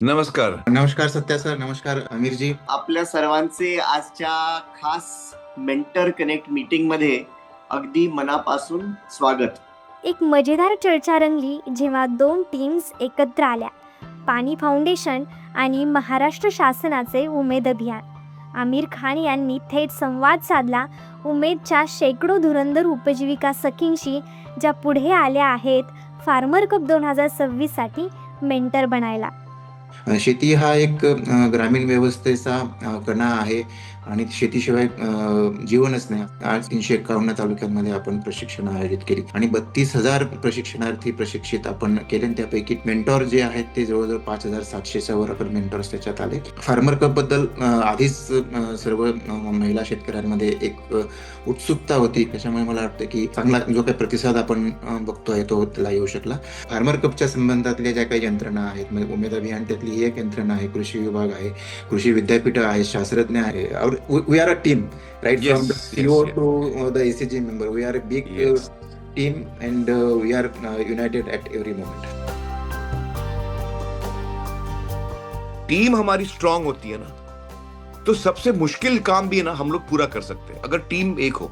नमस्कार. नमस्कार सत्या सर नमस्कार अमीरजी. आपल्या सर्वांचे आजच्या खास मेंटर कनेक्ट मीटिंगमध्ये अगदी मनापासून स्वागत. एक मजेदार चर्चा रंगली जेव्हा दोन टीम्स एकत्र आल्या. पाणी फाउंडेशन आणि महाराष्ट्र शासनाचे उमेद अभियान. आमिर खान यांनी थेट संवाद साधला उमेदच्या शेकडो धुरंधर उपजीविका सखींशी ज्या पुढे आल्या आहेत फार्मर कप दोन हजार सव्वीससाठी मेंटर बनायला. शेती हा एक ग्रामीण व्यवस्थेचा कणा आहे. आणि शेतीशिवाय जीवनच नाही. आज तीनशे एकावन्न तालुक्यांमध्ये आपण प्रशिक्षण आयोजित केली आणि बत्तीस हजार प्रशिक्षणार्थी प्रशिक्षित आपण केले. आणि त्यापैकी मेंटॉर जे आहेत ते जवळजवळ पाच हजार सातशेच्या वर आपण मेंटॉर्स त्याच्यात आले. फार्मर कपबद्दल आधीच सर्व महिला शेतकऱ्यांमध्ये एक उत्सुकता होती. त्याच्यामुळे मला वाटतं की चांगला जो काही प्रतिसाद आपण बघतोय तो त्याला येऊ शकला. फार्मर कपच्या संबंधातल्या ज्या काही यंत्रणा आहेत म्हणजे उमेद अभियान त्यातली ही एक यंत्रणा आहे कृषी विभाग आहे कृषी विद्यापीठ आहे शास्त्रज्ञ आहे we are a team right Yes, from the yes, CO yes. To the ACG member we are a big Yes. Team and we are united at every moment team हमारी स्ट्रांग होती है ना तो सबसे मुश्किल काम भी है ना हम लोग पूरा कर सकते हैं। अगर टीम एक हो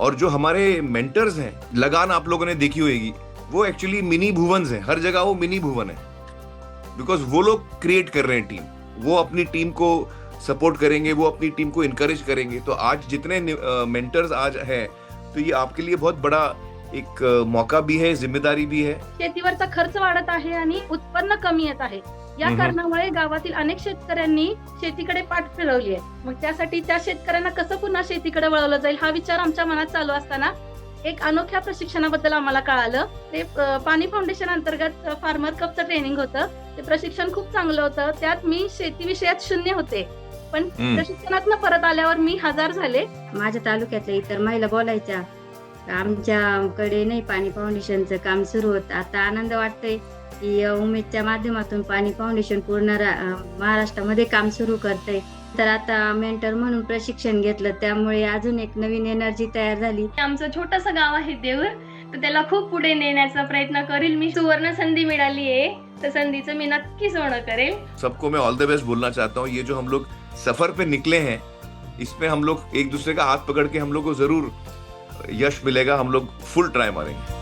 और जो हमारे मेंटर्स हैं लगान आप लोगों ने देखी होगी वो एक्चुअली मिनी भुवन हैं। हर जगह वो मिनी भुवन है। बिकॉज़ वो लोग क्रिएट कर रहे हैं टीम वो अपनी टीम को सपोर्ट करेंगे वो अपनी टीम को इनकरेज करेंगे। तो आज जितने मेंटर्स आज हैं तो ये आपके लिए बहुत बड़ा एक मौका भी है जिम्मेदारी भी है। शेतीवरचा खर्च वाढत आहे आणि उत्पन्न कमी येत आहे. या. कारणामुळे गावातील अनेक शेतकऱ्यांनी शेतीकडे पाठ फिरवली आहे. मग त्यासाठी त्या शेतकऱ्यांना कसं पुन्हा शेतीकडे वळवलं जाईल हा विचार आमच्या मनात चालू असताना एक अनोख्या प्रशिक्षणाबद्दल आम्हाला कळालं. ते पाणी फाउंडेशन अंतर्गत फार्मर कपचं ट्रेनिंग होतं. ते प्रशिक्षण खूप चांगलं होतं. त्यात मी शेती विषयात शून्य होते. पण हम्म. प्रशिक्षणातनं परत आल्यावर मी हजार झाले. माझ्या तालुक्यातल्या इतर महिला बोलायच्या आमच्याकडे नाही पाणी फाउंडेशनचं काम सुरू होत. आता आनंद वाटतोय की उमेदच्या माध्यमातून पाणी फाउंडेशन पूर्ण महाराष्ट्रामध्ये काम सुरू करतंय. तर आता मेंटर म्हणून प्रशिक्षण घेतलं त्यामुळे अजून एक नवीन एनर्जी तयार झाली. आमचं छोटंसं गाव आहे देऊर तर त्याला खूप पुढे नेण्याचा प्रयत्न करील मी. सुवर्ण संधी मिळाली आहे संधीचं मी नक्की सोनं करेल सबको मैं ऑल द बेस्ट बोलना चाहता हूँ. ये जो हम लोग सफर पे निकले हैं इसमें हम लोग एक दूसरे का हाथ पकड़ के हम लोग को जरूर यश मिलेगा हम लोग फुल ट्राई मारेंगे।